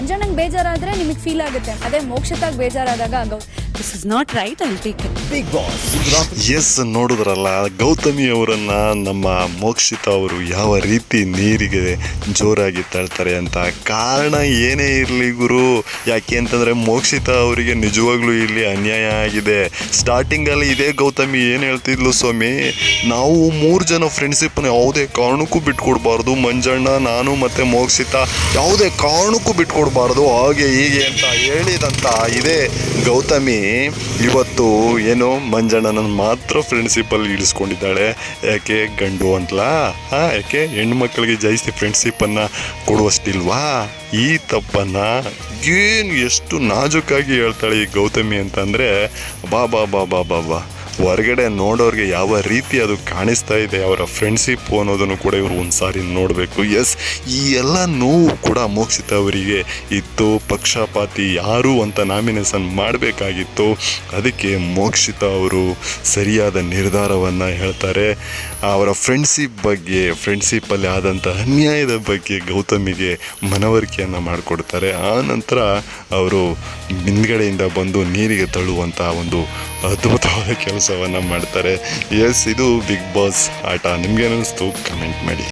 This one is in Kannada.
ಮಂಜಣ್ಣಂಗೆ ಬೇಜಾರಾದ್ರೆ ನಿಮಗೆ ಫೀಲ್ ಆಗುತ್ತೆ. ಅದೇ ಮೋಕ್ಷತಾಗಿ ಬೇಜಾರಾದಾಗ ಗೌ this is not right I take it Bigg Boss S ನೋಡಿದ್ರಲ್ಲ ಗೌತಮಿ ಅವರನ್ನ ನಮ್ಮ ಮೋಕ್ಷಿತ ಅವರು ಯಾವ ರೀತಿ ನೀರಿಗೆ ಜೋರಾಗಿ ತಳ್ತಾರೆ ಅಂತ ಕಾರಣ ಏನೇ ಇರಲಿ ಗುರು. ಯಾಕೆ ಅಂತಂದರೆ ಮೋಕ್ಷಿತ ಅವರಿಗೆ ನಿಜವಾಗ್ಲೂ ಇಲ್ಲಿ ಅನ್ಯಾಯ ಆಗಿದೆ. ಸ್ಟಾರ್ಟಿಂಗಲ್ಲಿ ಇದೇ ಗೌತಮಿ ಏನು ಹೇಳ್ತಿದ್ಲು ಸ್ವಾಮಿ? ನಾವು ಮೂರು ಜನ ಫ್ರೆಂಡ್ಶಿಪ್ನ ಯಾವುದೇ ಕಾರಣಕ್ಕೂ ಬಿಟ್ಕೊಡ್ಬಾರ್ದು. ಮಂಜಣ್ಣ ನಾನು ಮತ್ತು ಮೋಕ್ಷಿತ ಯಾವುದೇ ಕಾರಣಕ್ಕೂ ಬಿಟ್ಕೊಡ್ಬಾರ್ದು. ಹಾಗೆ ಹೀಗೆ ಅಂತ ಹೇಳಿದಂತ ಇದೇ ಗೌತಮಿ. ಇವತ್ತು ಏನು ಮಂಜಣ್ಣನ ಮಾತ್ರ ಫ್ರೆಂಡ್ಶಿಪ್ಪಲ್ಲಿ ಇಳಿಸ್ಕೊಂಡಿದ್ದಾಳೆ? ಯಾಕೆ ಗಂಡು ಅಂತಲಾ? ಹಾಂ, ಯಾಕೆ ಹೆಣ್ಮಕ್ಳಿಗೆ ಜಾಸ್ತಿ ಫ್ರೆಂಡ್ಶಿಪ್ಪನ್ನು ಕೊಡುವಷ್ಟಿಲ್ವಾ? ಈ ತಪ್ಪನ್ನು ಏನು ಎಷ್ಟು ನಾಜುಕಾಗಿ ಹೇಳ್ತಾಳೆ ಈ ಗೌತಮಿ ಅಂತಂದರೆ ಬಾ ಬಾ ಬಾ ಬಾ ಬಾ ಬಾ. ಹೊರಗಡೆ ನೋಡೋರಿಗೆ ಯಾವ ರೀತಿ ಅದು ಕಾಣಿಸ್ತಾ ಇದೆ, ಅವರ ಫ್ರೆಂಡ್ಶಿಪ್ ಅನ್ನೋದನ್ನು ಕೂಡ ಇವರು ಒಂದು ಸಾರಿ ನೋಡಬೇಕು. ಎಸ್ ಈ ಎಲ್ಲ ನೋವು ಕೂಡ ಮೋಕ್ಷಿತ ಅವರಿಗೆ. ಇತ್ತು ಪಕ್ಷಪಾತಿ, ಯಾರು ಅಂತ ನಾಮಿನೇಷನ್ ಮಾಡಬೇಕಾಗಿತ್ತು, ಅದಕ್ಕೆ ಮೋಕ್ಷಿತ ಅವರು ಸರಿಯಾದ ನಿರ್ಧಾರವನ್ನು ಹೇಳ್ತಾರೆ. ಅವರ ಫ್ರೆಂಡ್ಶಿಪ್ ಬಗ್ಗೆ ಫ್ರೆಂಡ್ಶಿಪ್ಪಲ್ಲಿ ಆದಂಥ ಅನ್ಯಾಯದ ಬಗ್ಗೆ ಗೌತಮಿಗೆ ಮನವರಿಕೆಯನ್ನು ಮಾಡಿಕೊಡ್ತಾರೆ. ಆ ನಂತರ ಅವರು ಹಿಂದ್ಗಡೆಯಿಂದ ಬಂದು ನೀರಿಗೆ ತಳ್ಳುವಂಥ ಒಂದು ಅದ್ಭುತವಾದ ಕೆಲಸವನ್ನು ಮಾಡ್ತಾರೆ. ಎಸ್ ಇದು ಬಿಗ್ ಬಾಸ್ ಆಟ. ನಿಮ್ಗೇನಿಸ್ತು ಕಮೆಂಟ್ ಮಾಡಿ.